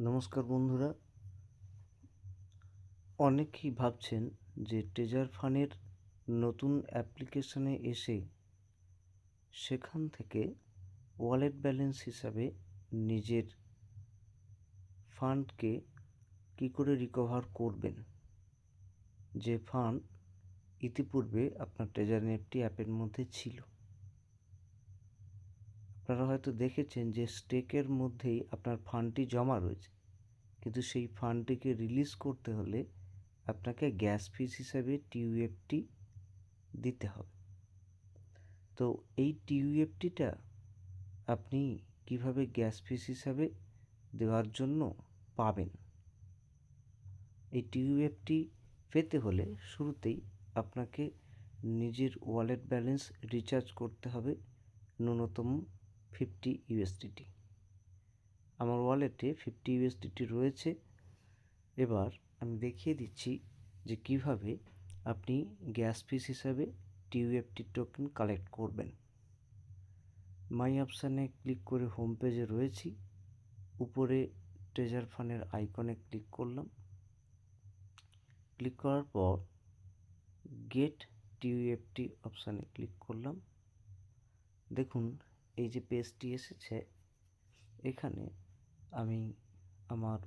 নমস্কার বন্ধুরা। অনেকেই ভাবছেন যে ট্রেজার ফানের নতুন অ্যাপ্লিকেশনে এসে সেখান থেকে ওয়ালেট ব্যালেন্স হিসাবে নিজের ফান্ডকে কী করে রিকভার করবেন? যে ফান্ড ইতিপূর্বে আপনার ট্রেজার নেফটি অ্যাপের মধ্যে ছিল। আপনারা হয়তো দেখেছেন যে স্টেকের মধ্যেই আপনার ফান্ডটি জমা রয়েছে। কিন্তু সেই ফান্ডটিকে রিলিজ করতে হলে আপনাকে গ্যাস ফিস হিসাবে টিউএফটি দিতে হবে। তো এই টিউএফটিটা আপনি কীভাবে গ্যাস ফিস হিসাবে দেওয়ার জন্য পাবেন? এই টিউএফটি পেতে হলে শুরুতেই আপনাকে নিজের ওয়ালেট ব্যালেন্স রিচার্জ করতে হবে। ন্যূনতম ফিফটি ইউএসডিটি। আমার ওয়ালেটে ফিফটি ইউএসডিটি রয়েছে। এবার আমি দেখিয়ে দিচ্ছি যে কীভাবে আপনি গ্যাস ফিস হিসাবে টিউএফটি টোকেন কালেক্ট করবেন। মাই অপশানে ক্লিক করে হোম পেজে রয়েছি। উপরে ট্রেজার ফানের আইকনে ক্লিক করলাম। ক্লিক করার পর গেট টিউএফটি অপশানে ক্লিক করলাম। দেখুন এই যে পেজটি এসেছে, এখানে আমি আমার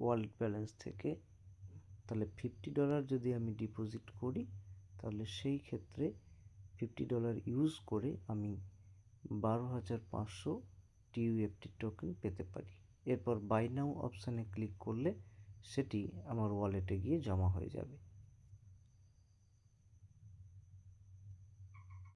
ওয়ালেট ব্যালেন্স থেকে তাহলে ফিফটি ডলার যদি আমি ডিপোজিট করি, তাহলে সেই ক্ষেত্রে ফিফটি ডলার ইউজ করে আমি বারো হাজার পাঁচশো টিউএফটি টোকেন পেতে পারি। এরপর বাই নাও অপশানে ক্লিক করলে সেটি আমার ওয়ালেটে গিয়ে জমা হয়ে যাবে।